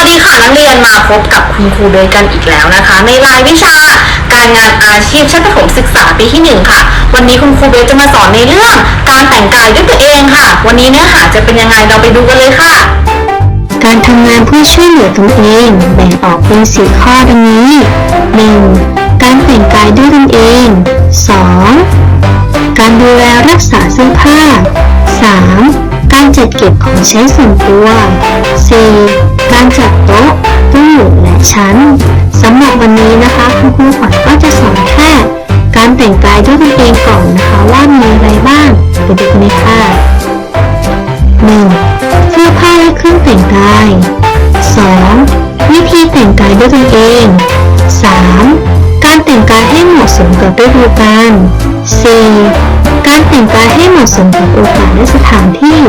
ัสดีค่ะนักเรียนมาพบกับคุณครูเบยกันอีกแล้วนะคะ ในรายวิชาการงานอาชีพชั้นประถมศึกษาปีที่หนึ่งค่ะ วันนี้คุณครูเบยจะมาสอนในเรื่องการแต่งกายด้วยตัวเองค่ะ วันนี้เนื้อหาจะเป็นยังไงเราไปดูกันเลยค่ะ การทำงานเพื่อช่วยเหลือตนเองแบ่งออกเป็นสี่ข้อดังนี้ 1. การแต่งกายด้วยตนเอง 2. การดูแลรักษาเสื้อผ้า 3. การจัดเก็บของใช้ส่วนตัว 4. การจัดโต๊ะตู้และชั้นสำหรับวันนี้นะคะคุณครูขวัญก็จะสอนแค่การแต่งกายด้วยตนเองก่อนนะคะว่ามีอะไรบ้างไปดูกันเลยค่ะ 1. เสื้อผ้าและเครื่องแต่งกาย 2. วิธีแต่งกายด้วยตนเอง 3. การแต่งกายให้เหมาะสมกับฤดูกาล 4. การแต่งกายให้เหมาะสมกับโอกาสและสถานที่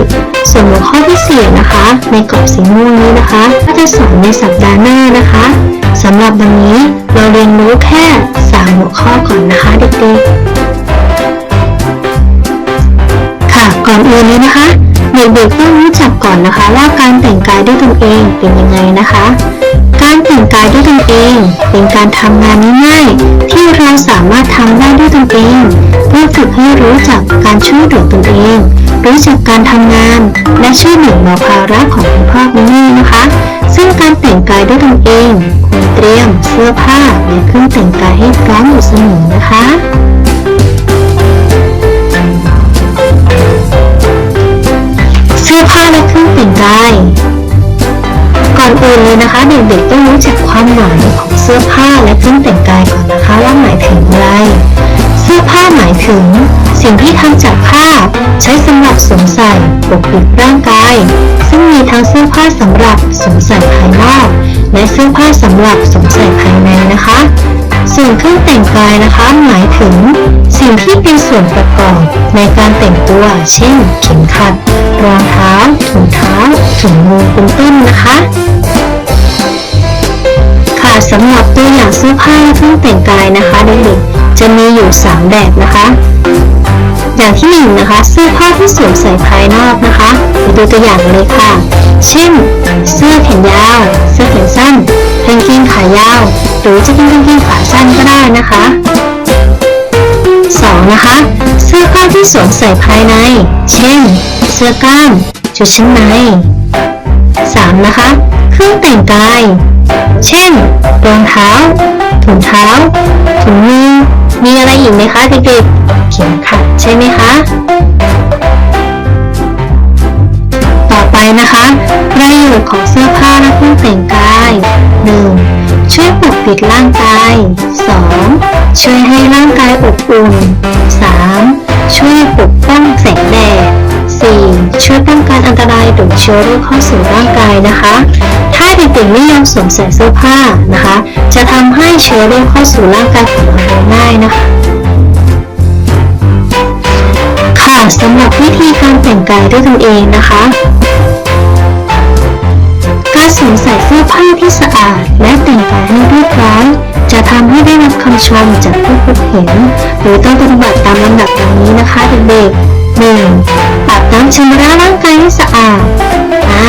ส่วนหัวข้อพิเศษนะคะ ในกรอบสีม่วงนี้นะคะ ก็จะสอนในสัปดาห์หน้านะคะสำหรับวันนี้เราเรียนรู้แค่ 3 หัวข้อก่อนนะคะเด็กๆ ค่ะก่อนอื่นเลยนะคะเด็กๆต้องรู้จักก่อนนะคะ ว่าการแต่งกายด้วยตนเองเป็นยังไงนะคะ การแต่งกายด้วยตนเอง เป็นการทำงานง่ายๆที่เราสามารถทำได้ด้วยตนเองเพื่อฝึกให้รู้จักการช่วยเหลือตนเอง รู้จักการทำงาน และช่วยแบ่งเบาภาระของคุณพ่อคุณแม่นะคะ ซึ่งการแต่งกายด้วยตนเองควรเตรียมเสื้อผ้าและเครื่องแต่งกายให้พร้อมอยู่เสมอนะคะเสื้อผ้าและเครื่องแต่งกาย ก่อนอื่นเลยนะคะ เด็กๆต้องรู้จักความหมายของเสื้อผ้าและเครื่องแต่งกายก่อนนะคะว่าหมายถึงอะไร เสื้อผ้าหมายถึง สิ่งที่ทำจากผ้า ใช้สำหรับสวมใส่ปกปิดร่างกาย ซึ่งมีทั้งเสื้อผ้าสำหรับสวมใส่ภายนอก และเสื้อผ้าสำหรับสวมใส่ภายในนะคะ ส่วนเครื่องแต่งกายนะคะ หมายถึง สิ่งที่เป็นส่วนประกอบในการแต่งตัว เช่น เข็มขัด รองเท้า ถุงเท้า ถุงมือเป็นต้นนะคะค่ะสำหรับตัวอย่างเสื้อผ้าเครื่องแต่งกายนะคะเด็กๆจะมีอยู่ 3 แบบนะคะ อย่างที่หนึ่งนะคะ เสื้อผ้าที่สวมใส่ภายนอกนะคะไปดูตัวอย่างเลยค่ะ เช่น เสื้อแขนยาว เสื้อแขนสั้นกางเกงขายาว หรือจะเป็นกางเกงขาสั้นก็ได้นะคะ 2. นะคะ เสื้อผ้าที่สวมใส่ภายใน เช่น เสื้อกล้าม ชุดชั้นใน 3. นะคะ เครื่องแต่งกาย เช่น รองเท้า ถุงเท้า ถุงมือ มีอะไรอีกไหมคะเด็กๆเข็มขัดใช่ไหมคะ ต่อไปนะคะ ประโยชน์ของเสื้อผ้าและเครื่องแต่งกาย 1. ช่วยปกปิดร่างกาย 2. ช่วยให้ร่างกายอบอุ่น 3. ช่วยปกป้องแสงแดด 4. ช่วยป้องกันอันตรายหรือเชื้อโรคเข้าสู่ร่างกายนะคะ ถ้าเด็กๆไม่ยอมสวมใส่เสื้อผ้านะคะ จะทำให้เชื้อโรคเข้าสู่ร่างกายของเราได้ แต่งกายด้วยตนเองนะคะ การสวมใส่เสื้อผ้าที่สะอาด และแต่งกายให้เรียบร้อยจะทำให้ได้รับคำชมจากผู้พบเห็น หรือต้องปฏิบัติตามลำดับดังนี้นะคะเด็กๆ 1. อาบน้ำชำระร่างกายให้สะอาดอ่า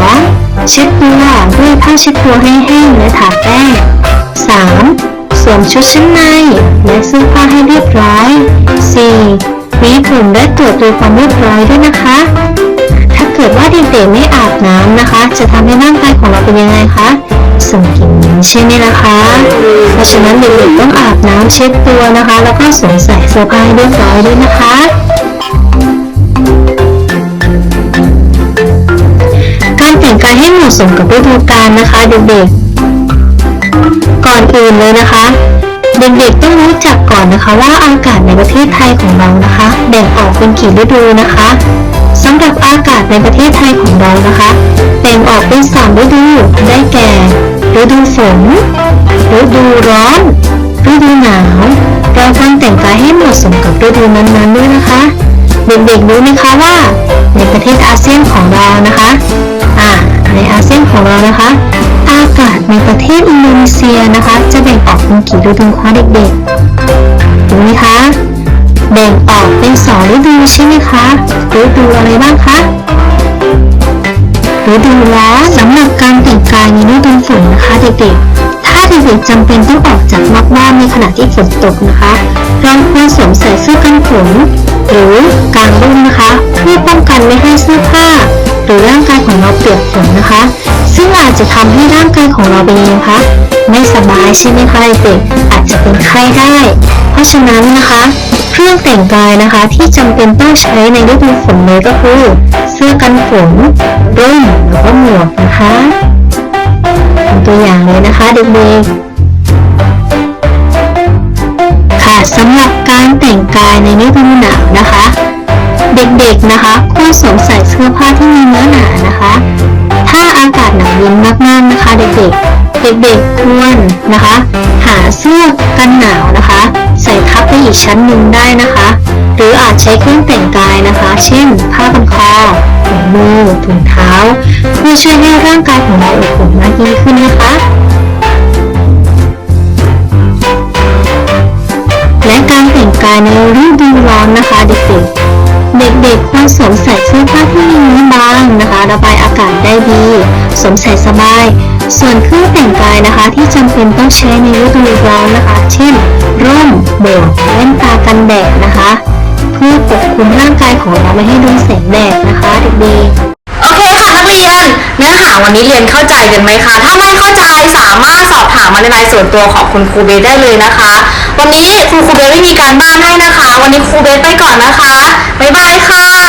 2. เช็ดตัวด้วยผ้าเช็ดตัวให้แห้งและทาแป้ง 3. สวมชุดชั้นในและเสื้อผ้าให้เรียบร้อย 4. มีผมและตรวจดูความเรียบร้อยด้วยนะคะ ถ้าเกิดว่าเด็กๆไม่อาบน้ำนะคะ จะทำให้ร่างกายของเราเป็นยังไงคะส่งกลิ่นใช่ไหมล่ะคะ เพราะฉะนั้นเด็กๆต้องอาบน้ำเช็ดตัวนะคะ แล้วก็สวมใส่เสื้อผ้าให้เรียบร้อยด้วยนะคะ การแต่งกายให้เหมาะสมกับฤดูกาลนะคะเด็กๆ ก่อนอื่นเลยนะคะ เด็กๆต้องรู้จักก่อนนะคะว่าอากาศในประเทศไทยของเรานะคะ แบ่งออกเป็นกี่ฤดูนะคะสำหรับอากาศในประเทศไทยของเรานะคะ แบ่งออกเป็นสามฤดูได้แก่ฤดูฝนฤดูร้อนฤดูหนาว เราควรแต่งกายให้เหมาะสมกับฤดูนั้นๆด้วยนะคะ เด็กๆรู้ไหมคะว่า ในประเทศอาเซียนของเรานะคะอ่าในอาเซียนของเรานะคะ อากาศในประเทศอินโดนีเซียนะคะ จะแบ่งออกเป็นกี่ฤดูคะเด็กๆรู้ไหมคะ แบ่งออกเป็นสองฤดูใช่ไหมคะฤดูอะไรบ้างคะฤดูร้อนสำหรับการแต่งกายเด็กๆ ถ้าเด็กๆจำเป็นต้องออกจากนอกบ้านในขณะที่ฝนตกนะคะเราควรสวมใส่เสื้อกันฝนหรือกางร่มนะคะ เพื่อป้องกันไม่ให้เสื้อผ้า หรือร่างกายของเราเปียกฝนนะคะ ซึ่งอาจจะทำให้ร่างกายของเราเป็นยังไงคะไม่สบายใช่ไหมคะเด็กๆอาจจะเป็นไข้ได้ เพราะฉะนั้นนะคะ เครื่องแต่งกายนะคะที่จำเป็นต้องใช้ในฤดูฝนเลยก็คือ เสื้อกันฝนร่มแล้วก็หมวกนะคะตัวอย่างเลยนะคะเด็กๆค่ะสำหรับการแต่งกายในฤดูหนาวนะคะ เด็กๆนะคะควรสวมใส่เสื้อผ้าที่มีเนื้อหนานะคะ ถ้าอากาศหนาวเย็นมากๆนะคะ เด็กๆเด็กๆควรนะคะ หาเสื้อกันหนาวนะคะ อีกชั้นหนึ่งได้นะคะ หรืออาจใช้เครื่องแต่งกายนะคะ เช่น ผ้าพันคอถุงมือถุงเท้า เพื่อช่วยให้ร่างกายของเราอบอุ่นมากยิ่งขึ้นนะคะและการแต่งกายในฤดูร้อนนะคะเด็กๆ เด็กๆควรสวมใส่เสื้อผ้าที่มีเนื้อบางนะคะ ระบายอากาศได้ดี สวมใส่สบาย ส่วนเครื่องแต่งกายนะคะที่จำเป็นต้องใช้ในฤดูร้อนนะคะ เช่น ร่มหมวกแว่นตากันแดดนะคะ เพื่อปกคลุมร่างกายของเราไม่ให้โดนแสงแดดนะคะเด็กๆโอเคค่ะนักเรียน เนื้อหาวันนี้เรียนเข้าใจกันไหมคะถ้าไม่เข้าใจสามารถสอบถามมาในไลน์ส่วนตัวของคุณครูเบสได้เลยนะคะ วันนี้คุณครูเบสไม่มีการบ้านให้นะคะ วันนี้ครูเบสไปก่อนนะคะบ๊ายบายค่ะ